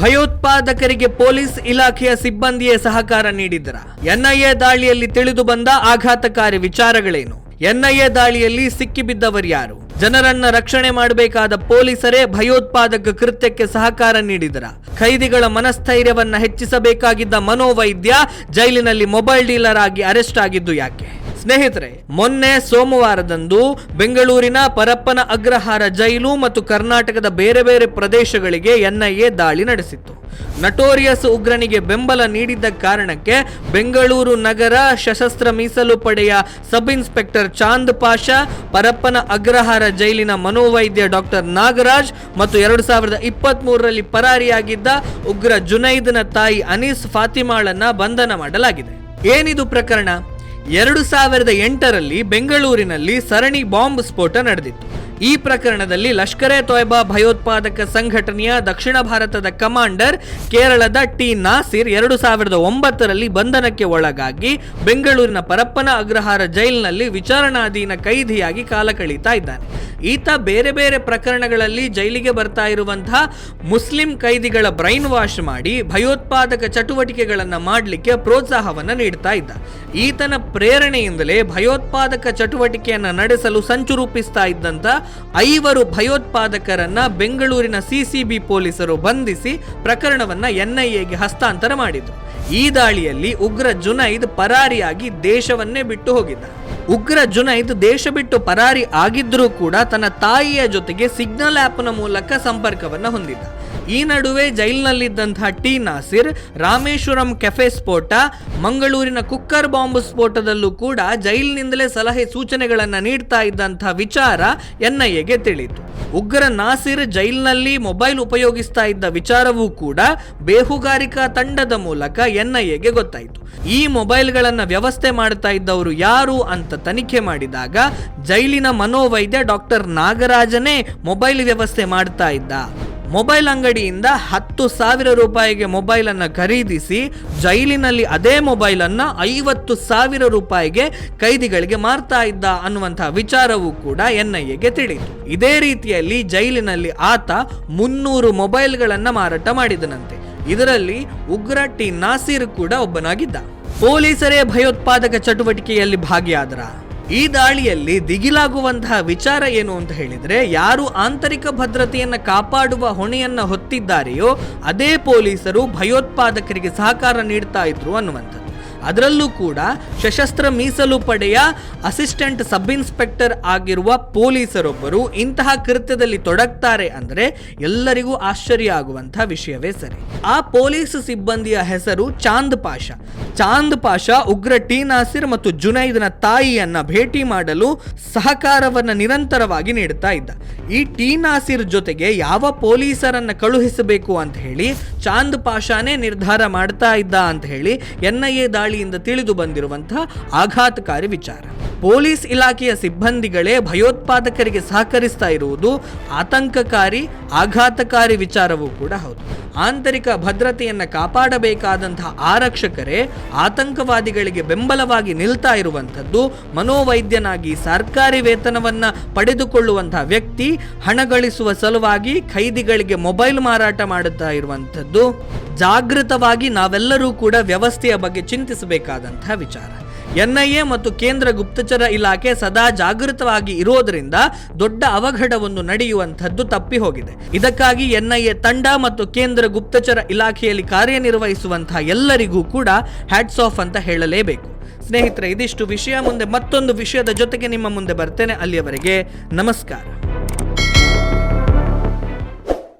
ಭಯೋತ್ಪಾದಕರಿಗೆ police ಇಲಾಖೆಯ ಸಿಬ್ಬಂದಿಯೇ ಸಹಕಾರ ನೀಡಿದ್ದರ? NIA ದಾಳಿಯಲ್ಲಿ ತಿಳಿದು ಬಂದ ಆಘಾತಕಾರಿ ವಿಚಾರಗಳೇನು? ಎನ್ಐಎ ದಾಳಿಯಲ್ಲಿ ಸಿಕ್ಕಿಬಿದ್ದವರ್ಯಾರು ಜನರನ್ನ ರಕ್ಷಣೆ ಮಾಡಬೇಕಾದ ಪೊಲೀಸರೇ ಭಯೋತ್ಪಾದಕ ಕೃತ್ಯಕ್ಕೆ ಸಹಕಾರ ನೀಡಿದರ? ಖೈದಿಗಳ ಮನಸ್ಥೈರ್ಯವನ್ನ ಹೆಚ್ಚಿಸಬೇಕಾಗಿದ್ದ ಮನೋವೈದ್ಯ ಜೈಲಿನಲ್ಲಿ ಮೊಬೈಲ್ ಡೀಲರ್ ಆಗಿ ಅರೆಸ್ಟ್ ಆಗಿದ್ದು ಯಾಕೆ? ಸ್ನೇಹಿತರೆ, ಮೊನ್ನೆ ಸೋಮವಾರದಂದು ಬೆಂಗಳೂರಿನ ಪರಪ್ಪನ ಅಗ್ರಹಾರ ಜೈಲು ಮತ್ತು ಕರ್ನಾಟಕದ ಬೇರೆ ಬೇರೆ ಪ್ರದೇಶಗಳಿಗೆ ಎನ್ಐಎ ದಾಳಿ ನಡೆಸಿತ್ತು. ನಟೋರಿಯಸ್ ಉಗ್ರನಿಗೆ ಬೆಂಬಲ ನೀಡಿದ್ದ ಕಾರಣಕ್ಕೆ ಬೆಂಗಳೂರು ನಗರ ಸಶಸ್ತ್ರ ಮೀಸಲು ಪಡೆಯ ಸಬ್ ಇನ್ಸ್ಪೆಕ್ಟರ್ ಚಾಂದ್ ಪಾಷಾ, ಪರಪ್ಪನ ಅಗ್ರಹಾರ ಜೈಲಿನ ಮನೋವೈದ್ಯ ಡಾಕ್ಟರ್ ನಾಗರಾಜ್ ಮತ್ತು ಎರಡು ಸಾವಿರದ ಇಪ್ಪತ್ತ್ ಮೂರರಲ್ಲಿ ಪರಾರಿಯಾಗಿದ್ದ ಉಗ್ರ ಜುನೈದ್ನ ತಾಯಿ ಅನೀಸ್ ಫಾತಿಮಾಳನ್ನ ಬಂಧನ ಮಾಡಲಾಗಿದೆ. ಏನಿದು ಪ್ರಕರಣ? ಎರಡು ಸಾವಿರದ ಎಂಟರಲ್ಲಿ ಬೆಂಗಳೂರಿನಲ್ಲಿ ಸರಣಿ ಬಾಂಬ್ ಸ್ಫೋಟ ನಡೆದಿತ್ತು. ಈ ಪ್ರಕರಣದಲ್ಲಿ ಲಷ್ಕರೆ ತೊಯ್ಬಾ ಭಯೋತ್ಪಾದಕ ಸಂಘಟನೆಯ ದಕ್ಷಿಣ ಭಾರತದ ಕಮಾಂಡರ್, ಕೇರಳದ ಟಿ ನಾಸಿರ್ ಎರಡು ಸಾವಿರದ ಒಂಬತ್ತರಲ್ಲಿ ಬಂಧನಕ್ಕೆ ಒಳಗಾಗಿ ಬೆಂಗಳೂರಿನ ಪರಪ್ಪನ ಅಗ್ರಹಾರ ಜೈಲಿನಲ್ಲಿ ವಿಚಾರಣಾಧೀನ ಕೈದಿಯಾಗಿ ಕಾಲ ಕಳೀತಾ ಇದ್ದಾನೆ. ಈತ ಬೇರೆ ಬೇರೆ ಪ್ರಕರಣಗಳಲ್ಲಿ ಜೈಲಿಗೆ ಬರ್ತಾ ಇರುವಂತಹ ಮುಸ್ಲಿಂ ಕೈದಿಗಳ ಬ್ರೈನ್ ವಾಶ್ ಮಾಡಿ ಭಯೋತ್ಪಾದಕ ಚಟುವಟಿಕೆಗಳನ್ನು ಮಾಡಲಿಕ್ಕೆ ಪ್ರೋತ್ಸಾಹವನ್ನು ನೀಡ್ತಾ ಇದ್ದ. ಈತನ ಪ್ರೇರಣೆಯಿಂದಲೇ ಭಯೋತ್ಪಾದಕ ಚಟುವಟಿಕೆಯನ್ನು ನಡೆಸಲು ಸಂಚು ರೂಪಿಸ್ತಾ ಇದ್ದಂತ ಐವರು ಭಯೋತ್ಪಾದಕರನ್ನ ಬೆಂಗಳೂರಿನ ಸಿಸಿಬಿ ಪೊಲೀಸರು ಬಂಧಿಸಿ ಪ್ರಕರಣವನ್ನ ಎನ್ಐಎಗೆ ಹಸ್ತಾಂತರ ಮಾಡಿದ್ರು. ಈ ದಾಳಿಯಲ್ಲಿ ಉಗ್ರ ಜುನೈದ್ ಪರಾರಿಯಾಗಿ ದೇಶವನ್ನೇ ಬಿಟ್ಟು ಹೋಗಿದ್ದ. ಉಗ್ರ ಜುನೈದ್ ದೇಶ ಬಿಟ್ಟು ಪರಾರಿ ಆಗಿದ್ರೂ ಕೂಡ ತನ್ನ ತಾಯಿಯ ಜೊತೆಗೆ ಸಿಗ್ನಲ್ ಆ್ಯಪ್ನ ಮೂಲಕ ಸಂಪರ್ಕವನ್ನ ಹೊಂದಿದ್ದ ಈ ನಡುವೆ ಜೈಲಿನಲ್ಲಿದ್ದಂತಹ ಟಿ ನಾಸಿರ್, ರಾಮೇಶ್ವರಂ ಕೆಫೆ ಸ್ಫೋಟ, ಮಂಗಳೂರಿನ ಕುಕ್ಕರ್ ಬಾಂಬ್ ಸ್ಫೋಟದಲ್ಲೂ ಕೂಡ ಜೈಲಿನಿಂದಲೇ ಸಲಹೆ ಸೂಚನೆಗಳನ್ನು ನೀಡ್ತಾ ಇದ್ದಂತಹ ವಿಚಾರ ಎನ್ಐಎಗೆ ತಿಳಿಯಿತು. ಉಗ್ರ ನಾಸಿರ್ ಜೈಲಿನಲ್ಲಿ ಮೊಬೈಲ್ ಉಪಯೋಗಿಸ್ತಾ ಇದ್ದ ವಿಚಾರವೂ ಕೂಡ ಬೇಹುಗಾರಿಕಾ ತಂಡದ ಮೂಲಕ ಎನ್ಐಎಗೆ ಗೊತ್ತಾಯಿತು. ಈ ಮೊಬೈಲ್ಗಳನ್ನು ವ್ಯವಸ್ಥೆ ಮಾಡ್ತಾ ಇದ್ದವರು ಯಾರು ಅಂತ ತನಿಖೆ ಮಾಡಿದಾಗ ಜೈಲಿನ ಮನೋವೈದ್ಯ ಡಾಕ್ಟರ್ ನಾಗರಾಜನೇ ಮೊಬೈಲ್ ವ್ಯವಸ್ಥೆ ಮಾಡ್ತಾ ಇದ್ದ. ಮೊಬೈಲ್ ಅಂಗಡಿಯಿಂದ ಹತ್ತು ಸಾವಿರ ರೂಪಾಯಿಗೆ ಮೊಬೈಲ್ ಅನ್ನ ಖರೀದಿಸಿ ಜೈಲಿನಲ್ಲಿ ಅದೇ ಮೊಬೈಲ್ ಅನ್ನ ಐವತ್ತು ಸಾವಿರ ರೂಪಾಯಿಗೆ ಕೈದಿಗಳಿಗೆ ಮಾರ್ತಾ ಇದ್ದ ಅನ್ನುವಂತಹ ವಿಚಾರವೂ ಕೂಡ ಎನ್ಐಎಗೆ ತಿಳಿಯಿತು. ಇದೇ ರೀತಿಯಲ್ಲಿ ಜೈಲಿನಲ್ಲಿ ಆತ ಮುನ್ನೂರು ಮೊಬೈಲ್ಗಳನ್ನು ಮಾರಾಟ ಮಾಡಿದನಂತೆ. ಇದರಲ್ಲಿ ಉಗ್ರ ಟಿ ನಾಸೀರ್ ಕೂಡ ಒಬ್ಬನಾಗಿದ್ದ. ಪೊಲೀಸರೇ ಭಯೋತ್ಪಾದಕ ಚಟುವಟಿಕೆಯಲ್ಲಿ ಭಾಗಿಯಾದರ. ಈ ದಾಳಿಯಲ್ಲಿ ದಿಗಿಲಾಗುವಂತಹ ವಿಚಾರ ಏನು ಅಂತ ಹೇಳಿದ್ರೆ, ಯಾರು ಆಂತರಿಕ ಭದ್ರತೆಯನ್ನ ಕಾಪಾಡುವ ಹೊಣೆಯನ್ನ ಹೊತ್ತಿದ್ದಾರೆಯೋ, ಅದೇ ಪೊಲೀಸರು ಭಯೋತ್ಪಾದಕರಿಗೆ ಸಹಕಾರ ನೀಡ್ತಾ ಇದ್ರು ಅನ್ನುವಂಥದ್ದು. ಅದರಲ್ಲೂ ಕೂಡ ಸಶಸ್ತ್ರ ಮೀಸಲು ಪಡೆಯ ಅಸಿಸ್ಟೆಂಟ್ ಸಬ್ ಇನ್ಸ್ಪೆಕ್ಟರ್ ಆಗಿರುವ ಪೊಲೀಸರೊಬ್ಬರು ಇಂತಹ ಕೃತ್ಯದಲ್ಲಿ ತೊಡಗ್ತಾರೆ ಅಂದ್ರೆ ಎಲ್ಲರಿಗೂ ಆಶ್ಚರ್ಯ ಆಗುವಂತಹ ವಿಷಯವೇ ಸರಿ. ಆ ಪೊಲೀಸ್ ಸಿಬ್ಬಂದಿಯ ಹೆಸರು ಚಾಂದ್ ಪಾಷ. ಚಾಂದ್ ಪಾಷಾ ಉಗ್ರ ಟಿ ನಾಸಿರ್ ಮತ್ತು ಜುನೈದ್ನ ತಾಯಿಯನ್ನ ಭೇಟಿ ಮಾಡಲು ಸಹಕಾರವನ್ನ ನಿರಂತರವಾಗಿ ನೀಡುತ್ತಾ ಇದ್ದ. ಈ ಟಿ ನಾಸಿರ್ ಜೊತೆಗೆ ಯಾವ ಪೊಲೀಸರನ್ನ ಕಳುಹಿಸಬೇಕು ಅಂತ ಹೇಳಿ ಚಾಂದ್ ಪಾಷಾನೇ ನಿರ್ಧಾರ ಮಾಡ್ತಾ ಇದ್ದ ಅಂತ ಹೇಳಿ ಎನ್ಐಎ ದಾಳಿಯಿಂದ ತಿಳಿದು ಬಂದಿರುವಂತಹ ಆಘಾತಕಾರಿ ವಿಚಾರ. ಪೊಲೀಸ್ ಇಲಾಖೆಯ ಸಿಬ್ಬಂದಿಗಳೇ ಭಯೋತ್ಪಾದಕರಿಗೆ ಸಹಕರಿಸ್ತಾ ಇರುವುದು ಆತಂಕಕಾರಿ, ಆಘಾತಕಾರಿ ವಿಚಾರವೂ ಕೂಡ ಹೌದು. ಆಂತರಿಕ ಭದ್ರತೆಯನ್ನು ಕಾಪಾಡಬೇಕಾದಂತಹ ಆರಕ್ಷಕರೇ ಆತಂಕವಾದಿಗಳಿಗೆ ಬೆಂಬಲವಾಗಿ ನಿಲ್ತಾ ಇರುವಂಥದ್ದು ಮನೋವೈದ್ಯನಾಗಿ ಸರ್ಕಾರಿ ವೇತನವನ್ನ ಪಡೆದುಕೊಳ್ಳುವಂತಹ ವ್ಯಕ್ತಿ ಹಣ ಗಳಿಸುವ ಸಲುವಾಗಿ ಖೈದಿಗಳಿಗೆ ಮೊಬೈಲ್ ಮಾರಾಟ ಮಾಡುತ್ತಾ ಇರುವಂಥದ್ದು ಜಾಗೃತವಾಗಿ ನಾವೆಲ್ಲರೂ ಕೂಡ ವ್ಯವಸ್ಥೆಯ ಬಗ್ಗೆ ಚಿಂತಿಸಬೇಕಾದಂತಹ ವಿಚಾರ. ಎನ್ಐಎ ಮತ್ತು ಕೇಂದ್ರ ಗುಪ್ತಚರ ಇಲಾಖೆ ಸದಾ ಜಾಗೃತವಾಗಿ ಇರೋದರಿಂದ ದೊಡ್ಡ ಅವಘಡವನ್ನು ನಡೆಯುವಂಥದ್ದು ತಪ್ಪಿ ಹೋಗಿದೆ ಇದಕ್ಕಾಗಿ ಎ ತಂಡ ಮತ್ತು ಕೇಂದ್ರ ಗುಪ್ತಚರ ಇಲಾಖೆಯಲ್ಲಿ ಕಾರ್ಯನಿರ್ವಹಿಸುವಂತಹ ಎಲ್ಲರಿಗೂ ಕೂಡ ಹ್ಯಾಟ್ಸ್ ಆಫ್ ಅಂತ ಹೇಳಲೇಬೇಕು. ಸ್ನೇಹಿತರೆ, ಇದಿಷ್ಟು ವಿಷಯ. ಮುಂದೆ ಮತ್ತೊಂದು ವಿಷಯದ ಜೊತೆಗೆ ನಿಮ್ಮ ಮುಂದೆ ಬರ್ತೇನೆ. ಅಲ್ಲಿಯವರೆಗೆ ನಮಸ್ಕಾರ.